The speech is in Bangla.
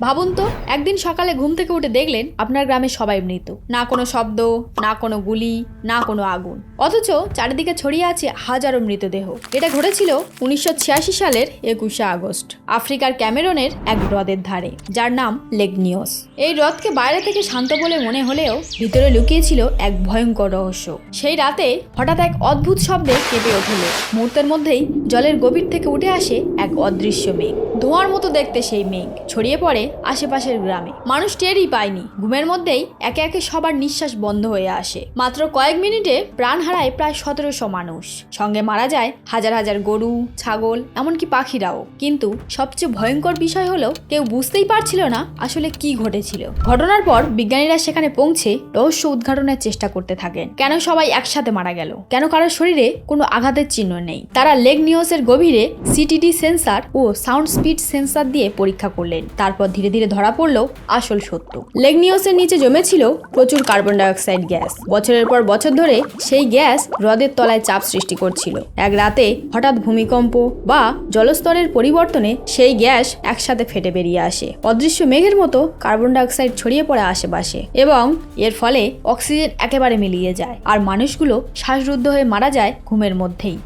ভাবুন তো, একদিন সকালে ঘুম থেকে উঠে দেখলেন আপনার গ্রামে সবাই মৃত। না কোনো শব্দ, না কোনো গুলি, না কোনো আগুন। অথচ চারিদিকে ছড়িয়ে আছে হাজারো মৃতদেহ। এটা ঘটেছিল উনিশশো ছিয়াশি সালের একুশে আগস্ট, আফ্রিকার ক্যামেরনের এক হ্রদের ধারে, যার নাম লেগনিওস এই হ্রদকে বাইরে থেকে শান্ত বলে মনে হলেও ভিতরে লুকিয়েছিল এক ভয়ঙ্কর রহস্য। সেই রাতে হঠাৎ এক অদ্ভুত শব্দে কেঁপে উঠল মুহূর্তের মধ্যেই জলের গভীর থেকে উঠে আসে এক অদৃশ্য মেঘ। ধোঁয়ার মতো দেখতে সেই মেঘ। ছড়িয়ে পড়ে আশেপাশের গ্রামে। মানুষ টেরই পায়নি। ঘুমের মধ্যেই একে একে সবার নিঃশ্বাস বন্ধ হয়ে আসে। মাত্র কয়েক মিনিটে প্রাণ হারায় প্রায় সতেরোশো মানুষ। সঙ্গে মারা যায় হাজার হাজার গরু, ছাগল, এমনকি পাখিরাও। কিন্তু সবচেয়ে ভয়ঙ্কর বিষয় হলো, কেউ বুঝতেই পারছিল না আসলে কি ঘটেছিল। ঘটনার পর বিজ্ঞানীরা সেখানে পৌঁছে রহস্য উদ্ঘাটনের চেষ্টা করতে থাকেন। কেন সবাই একসাথে মারা গেল? কেন কারোর শরীরে কোনো আঘাতের চিহ্ন নেই? তারা লেগ নিউজের গভীরে সিটিডি সেন্সার ও সাউন্ড স্পিড সেন্সার দিয়ে পরীক্ষা করলেন। তারপর ধীরে ধীরে ধরা পড়ল আসল সত্য। লেগ নিউজের নিচে জমেছিল প্রচুর কার্বন ডাইঅক্সাইড গ্যাস। বছরের পর বছর ধরে সেই গ্যাস হ্রদের তলায় চাপ সৃষ্টি করছিল। এক রাতে হঠাৎ ভূমিকম্প বা জলস্তরের পরিবর্তনে সেই গ্যাস একসাথে ফেটে বেরিয়ে আসে। অদৃশ্য মেঘের মতো কার্বন ডাইঅক্সাইড ছড়িয়ে পড়ে আশেপাশে এবং এর ফলে অক্সিজেন একেবারে মিলিয়ে যায়। আর মানুষগুলো শ্বাসরুদ্ধ হয়ে মারা যায় ঘুমের মধ্যেই।